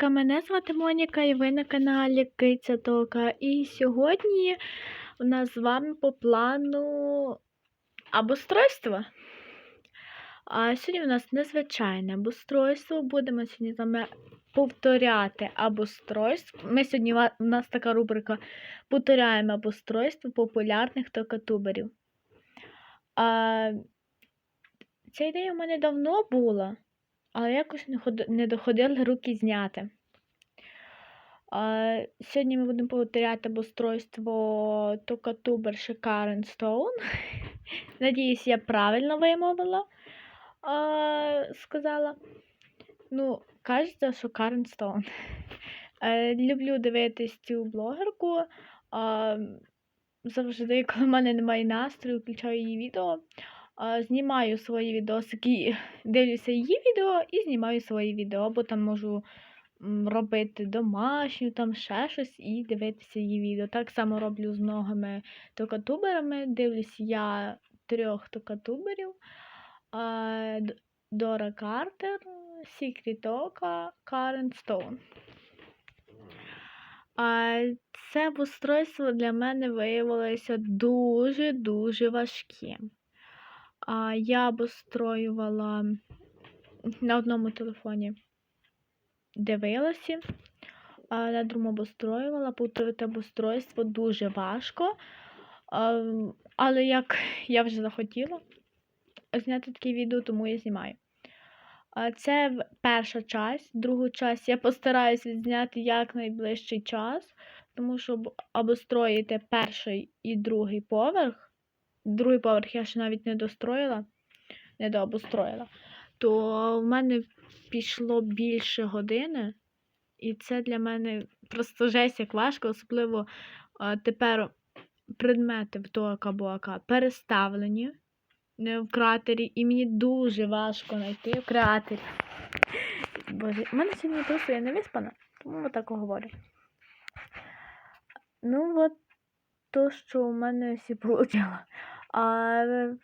Привітка! Мене звати Моніка і ви на каналі Киця Тока. І сьогодні у нас з вами по плану обустройство. А сьогодні у нас незвичайне обустройство. Будемо сьогодні з вами повторяти обустройство. Ми сьогодні у нас така рубрика Повторяємо обустройство популярних токатуберів. А, ця ідея у мене давно була але якось не, ход... не доходили руки зняти. Сьогодні ми будемо повторяти обустройство токатуберши Карен Стоун. Надіюсь, я правильно вимовила. Сказала. Ну, кажеться, що Карен Стоун. Е, люблю дивитись цю блогерку. Завжди, коли в мене немає настрою, включаю її відео. Знімаю свої відосики, дивлюся її відео і знімаю свої відео, або там можу робити домашню, там ще щось і дивитися її відео. Так само роблю з многими токатуберами. Дивлюсь я трьох токатуберів. Дора Картер, Сікріт Ока, Карен Стоун. Це устройство для мене виявилося дуже-дуже важким. А я обустроювала на одному телефоні дивилася, а на другому обустроювала. Повторити обустройство дуже важко. Але як я вже захотіла зняти таке відео, тому я знімаю. Це перша часть. Другу часть я постараюсь відзняти якнайближчий час, тому що об- обустроїти перший і другий поверх другий поверх я ще навіть не достроїла, не дообустроїла, то в мене пішло більше години, і це для мене просто жесть як важко, особливо а, тепер предмети в того кабуака переставлені не в кратері, і мені дуже важко знайти в кратері. Боже, в мене сьогодні просто я не виспана, тому отак говорю. Ну, от то, що у мене всі вийшло. А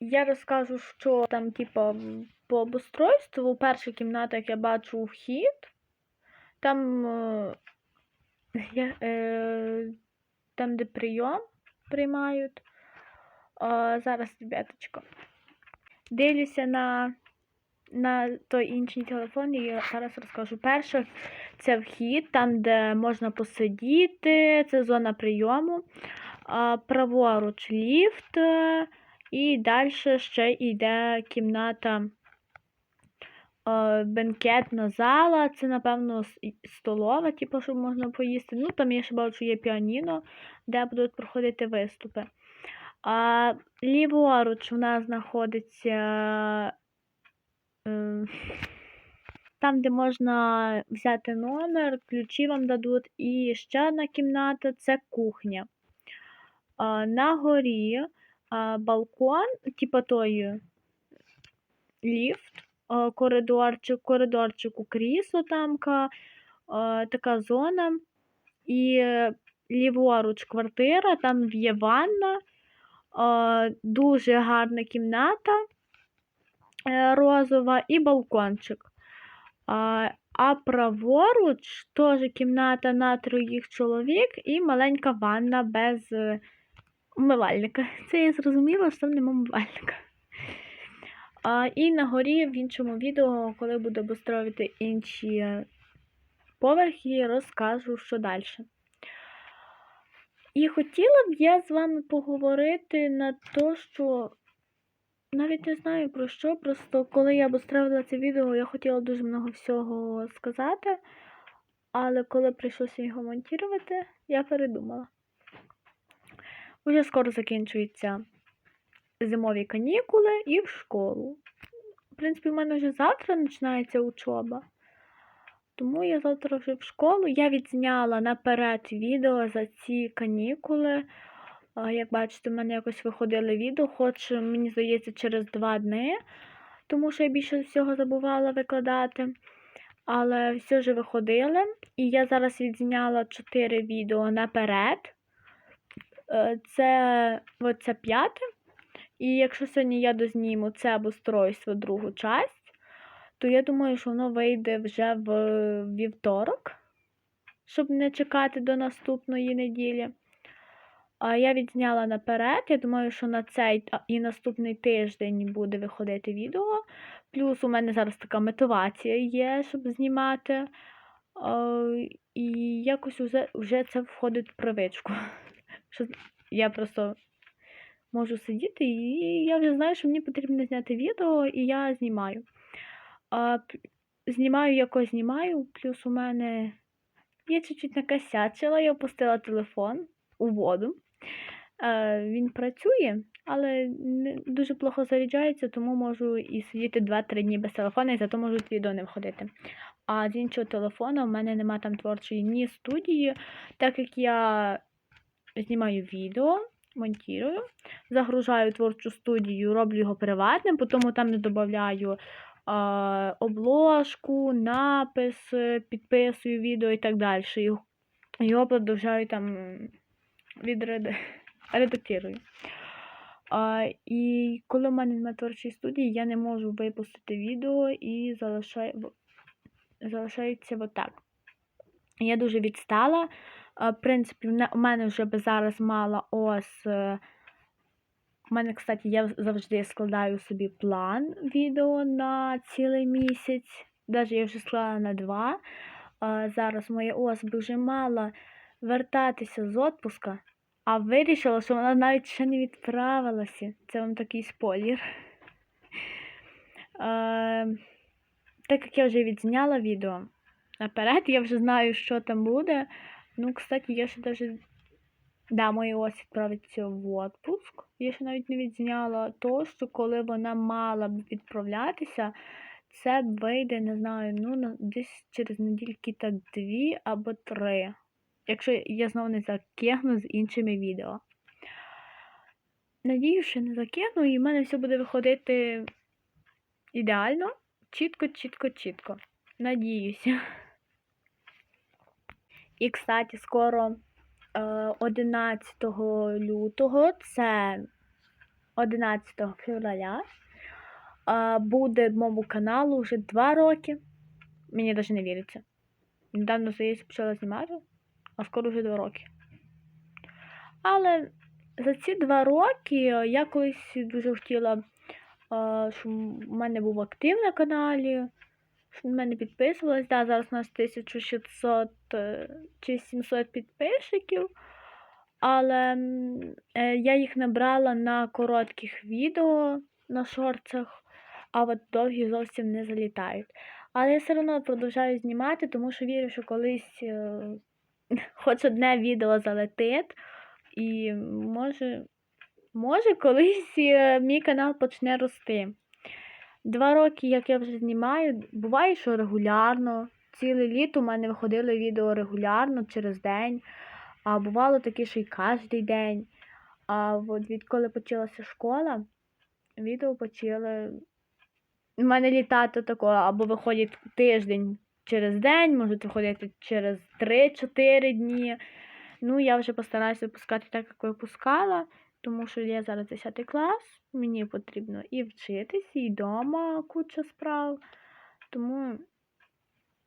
я розкажу, що там, типа, по обустройству, у першій кімнаті, як я бачу вхід, там, е, е, там де прийом приймають. А, зараз, ребяточко. Дивлюся на, на той інший телефон, і я зараз розкажу. Перше, це вхід, там, де можна посидіти, це зона прийому праворуч ліфт, е, і далі ще йде кімната е, бенкетна зала. Це, напевно, столова, типу, щоб можна поїсти. Ну, там я ще бачу, є піаніно, де будуть проходити виступи. А ліворуч у нас знаходиться е, там, де можна взяти номер, ключі вам дадуть. І ще одна кімната це кухня. На горі балкон, типу той ліфт, а, коридорчик, коридорчику крісло тамка, така зона. І е, ліворуч квартира, там є ванна, дуже гарна кімната е, розова і балкончик. А, а праворуч теж кімната на троїх чоловік і маленька ванна без е, умивальника. Це я зрозуміла, що там нема умивальника. А, і на горі в іншому відео, коли буду обустроювати інші поверхи, розкажу, що далі. І хотіла б я з вами поговорити на те, що навіть не знаю про що. Просто коли я обустроювала це відео, я хотіла дуже много всього сказати. Але коли прийшлося його монтувати, я передумала. Уже скоро закінчуються зимові канікули і в школу. В принципі, в мене вже завтра починається учоба. Тому я завтра вже в школу. Я відзняла наперед відео за ці канікули. Як бачите, в мене якось виходили відео, хоч мені здається, через два дні, тому що я більше всього забувала викладати. Але все ж виходили. І я зараз відзняла 4 відео наперед. Е, Це оце п'яте. І якщо сьогодні я дозніму це обустройство другу часть, то я думаю, що воно вийде вже в вівторок, щоб не чекати до наступної неділі. А я відзняла наперед. Я думаю, що на цей і наступний тиждень буде виходити відео. Плюс у мене зараз така мотивація є, щоб знімати. І якось вже це входить в привичку. Що я просто можу сидіти, і я вже знаю, що мені потрібно зняти відео, і я знімаю. А, знімаю, якось знімаю, плюс у мене я чуть-чуть накосячила, я опустила телефон у воду. Він працює, але дуже плохо заряджається, тому можу і сидіти 2-3 дні без телефона, і зато можуть відео не входити. А з іншого телефона в мене нема там творчої ні студії, так як я знімаю відео, монтую, загружаю творчу студію, роблю його приватним, потім там не додаю обложку, напис, підписую відео і так далі. Його, продовжую там відреди... редактирую. А, і коли в мене немає творчої студії, я не можу випустити відео і залишаю, залишається отак. Я дуже відстала. Принципі, у мене вже би зараз мала ось. е, У мене, кстати, я завжди складаю собі план відео на цілий місяць. Навіть я вже склала на два. Зараз моя ось би вже мала вертатися з отпуска, а вирішила, що вона навіть ще не відправилася. Це вам такий спойлер. Е, так як я вже відзняла відео наперед, я вже знаю, що там буде. Ну, кстати, я ще даже. Да, моя ось відправиться в отпуск. Я ще навіть не відзняла то, що коли вона мала б відправлятися, це вийде, не знаю, ну, десь через недільки так дві або три. Якщо я знову не закигну з іншими відео. Надію, що не закину, і в мене все буде виходити ідеально. Чітко, чітко, чітко. Надіюся. І, кстати, скоро е, 11 лютого, це 11 февраля, е, буде моєму каналу вже 2 роки. Мені навіть не віриться. Недавно, здається, почала знімати, а скоро вже 2 роки. Але за ці 2 роки я колись дуже хотіла, е, щоб у мене був актив на каналі, на мене підписувалось. Да, зараз у нас 1600 е, чи 700 підписчиків. Але е, я їх набрала на коротких відео на шорцах, а от довгі зовсім не залітають. Але я все одно продовжую знімати, тому що вірю, що колись е, хоч одне відео залетить, і може, може колись мій канал почне рости. Два роки, як я вже знімаю, буває, що регулярно. Ціле літо у мене виходили відео регулярно через день, а бувало таке, що й кожен день. А от відколи почалася школа, відео почали. У мене літати такого, або виходять тиждень через день, можуть виходити через 3-4 дні. Ну, я вже постараюся випускати так, як випускала, тому що я зараз 10 клас, мені потрібно і вчитись, і вдома куча справ. Тому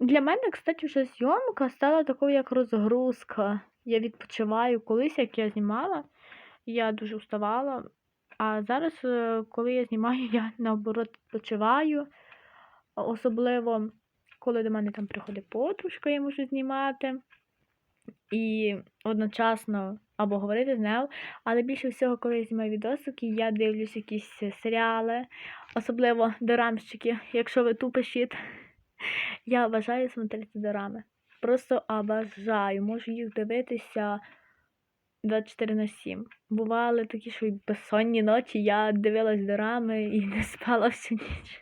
для мене, кстати, вже зйомка стала такою, як розгрузка. Я відпочиваю. Колись, як я знімала, я дуже уставала. А зараз, е, коли я знімаю, я наоборот відпочиваю. Особливо, коли до мене там приходить подружка, я можу знімати. І одночасно або говорити з нею. Але більше всього, коли я знімаю відосики, я дивлюсь якісь серіали, особливо дорамщики. Якщо ви тупо я обожаю смотрети дорами. Просто обожаю. Можу їх дивитися 24 на 7. Бували такі, що й безсонні ночі я дивилась дорами і не спала всю ніч.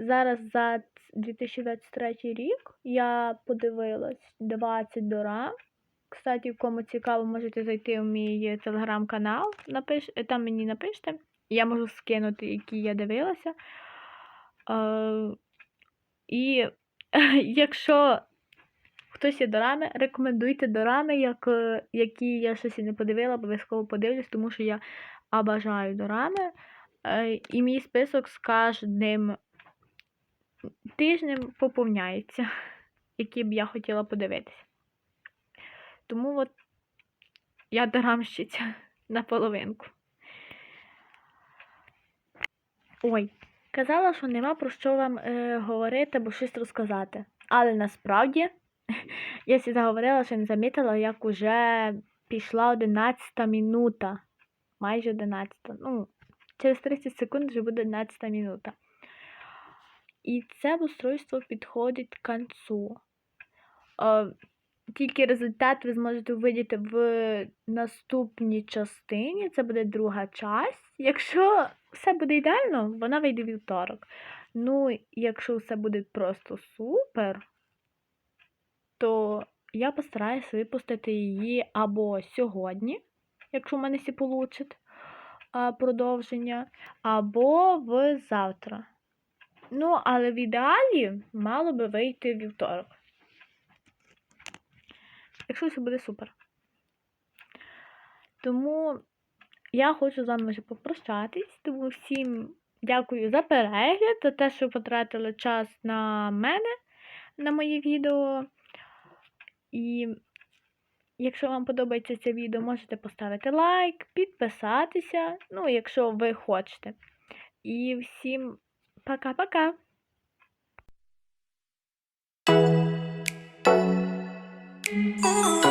Зараз за 2023 рік я подивилась 20 дорам. Кстати, кому цікаво, можете зайти в мій телеграм-канал, напиш... там мені напишете. Я можу скинути, які я дивилася. Е, і якщо хтось є дорами, рекомендуйте дорами, як, е, які я щось і не подивила, обов'язково подивлюсь, тому що я обожаю дорами. Е, і мій список з кожним тижнем поповняються, які б я хотіла подивитися. Тому от я дорамщиця на половинку. Ой, казала, що нема про що вам е, говорити або щось розказати. Але насправді я сюди говорила, що не замітила, як уже пішла 11 минута. Майже 11. Ну, через 30 секунд вже буде 11 минута. І це устройство підходить к концу. Тільки результат ви зможете увидіти в наступній частині. Це буде друга часть. Якщо все буде ідеально, вона вийде вівторок. Ну, якщо все буде просто супер, то я постараюсь випустити її або сьогодні, якщо в мене всі получить продовження, або в завтра. Ну, але в ідеалі мало би вийти вівторок. Якщо все буде супер. Тому я хочу з вами вже попрощатись. Тому всім дякую за перегляд, за те, що потратили час на мене, на моє відео. І якщо вам подобається це відео, можете поставити лайк, підписатися, ну, якщо ви хочете. І всім пока-пока! Oh.